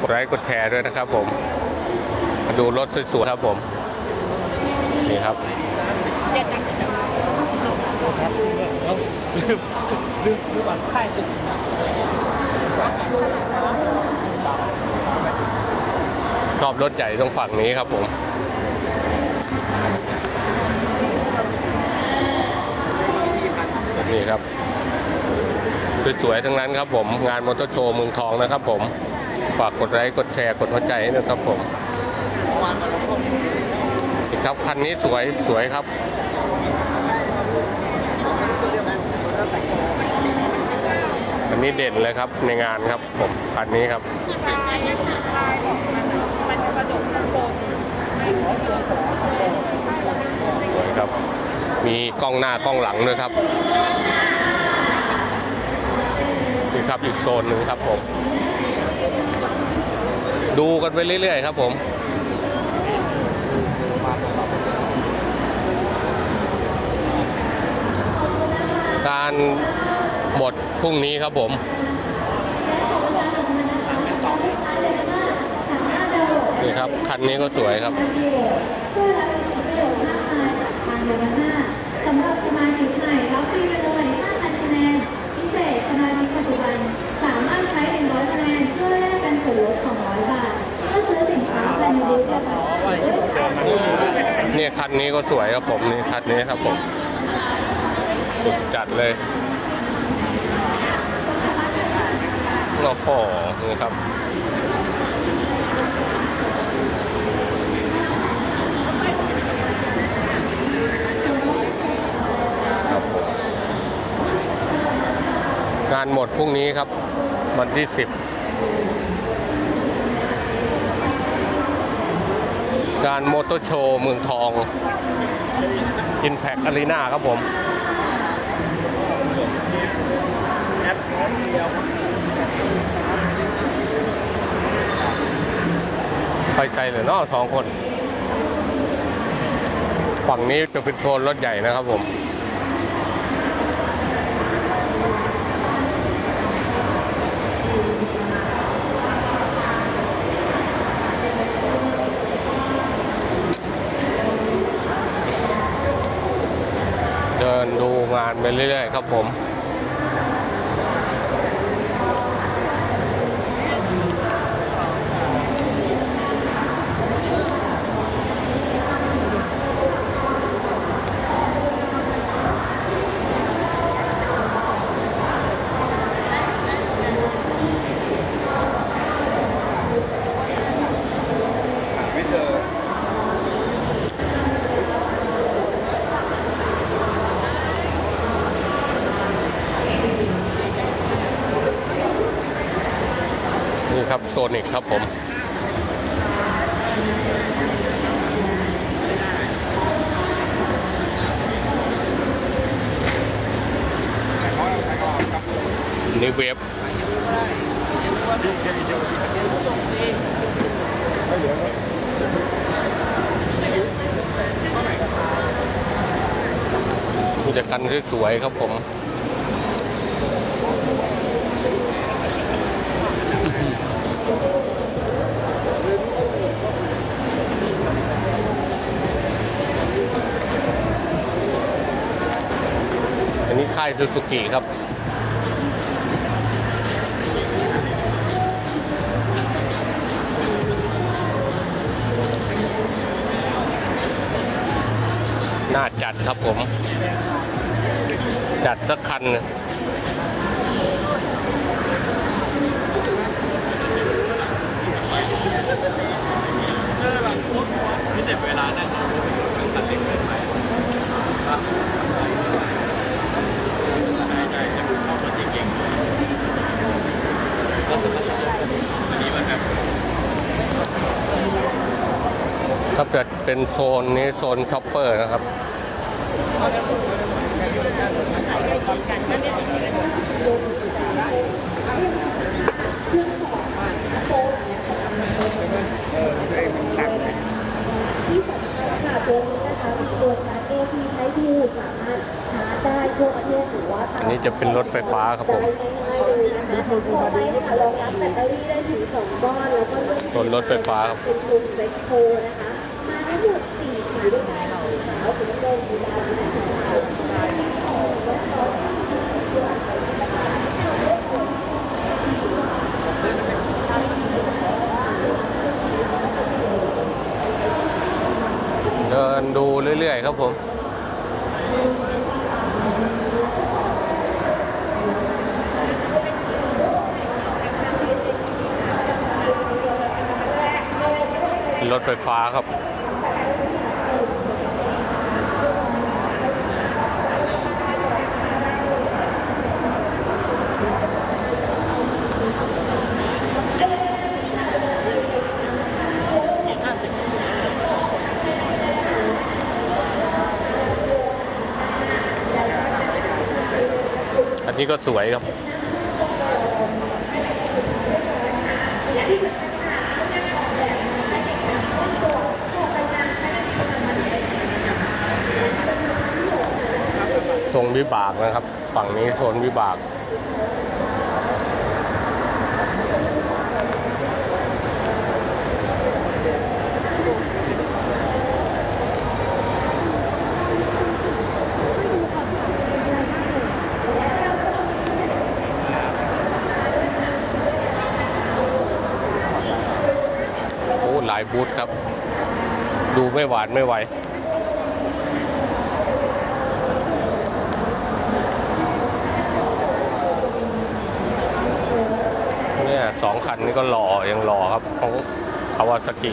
กดไลค์กดแชร์ด้วยนะครับผม ดูรถสวยๆครับผม นี่ครับชอเรื่องเอ้าลืมลืมลืมอ่านค่ายตึกชอบรถใหญ่ตรงฝั่งนี้ครับผมนี่ครับ สวยๆทั้งนั้นครับผม งานมอเตอร์โชว์เมืองทองนะครับผม ฝากกดไลค์กดแชร์กดหัวใจให้นะครับผมครับคันนี้สวยสวยครับอันนี้เด่นเลยครับในงานครับผมคันนี้ครับสวยครับ มีกล้องหน้ากล้องหลังด้วยครับนี่ครับอีกโซนหนึ่งครับผม ดูกันไปเรื่อยๆครับผมการหมดพรุ่งนี้ครับผมนี่ครับ คันนี้ก็สวยครับ สำหรับสมาชิกใหม่รับฟรีไปเลย5,000คะแนน พิเศษสมาชิกปัจจุบัน สามารถใช้ 100 คะแนน เพื่อแลกเป็นส่วนลด 200 บาท เมื่อซื้อสินค้าภายในบูธประกอบด้วย เนี่คันนี้ก็สวยครับผมนี่คันนี้ครับผมสุดจัดเลยโอ้โหนี่ครับงานหมดพรุ่งนี้ครับ วันที่ 10 งานมอเตอร์โชว์เมืองทองอินแพ t อารีนาครับผมไปใจเลยเนาะสองคน ฝั่งนี้จะเป็นโซนรถใหญ่นะครับผม เดินดูงานไป เรื่อยๆครับผม ครับโซนิกครับผมนี่เว็บมีแต่คันสวยๆครับผมายซูซูกิครับน่าจัดครับผม จัดสักคันนะ ถ้าเกิดเป็นโซนนี้โซนช็อปเปอร์นะครับที่สำคัญค่ะตัวนี้นะคะมีตัวชาร์จ AC Type 2สามารถชาร์จได้ทั่วประเทศหรือว่าตามอันนี้จะเป็นรถไฟฟ้าครับผมได้ง่ายๆเลยนะคะต่อไปนะคะรองรับแบตเตอรี่ได้ถึง2ก้อนแล้วก็เลือกส่วนรถไฟฟ้าครับเป็นกลุ่มเซ็กโคนะคะ มาทั้งหมด4สีด้วยกันสีขาวสีน้ำเงินสีดำสีขาวเดินดูเรื่อย ๆ ครับผมรถไฟฟ้าครับ นี้ก็สวยครับ ทรงวิบากนะครับ ฝั่งนี้โซนวิบาก หลายบูธครับ ดูไม่หวานไม่ไหวเนี่ยสองคันนี้ก็หล่อยังหล่อครับของคาวาซากิ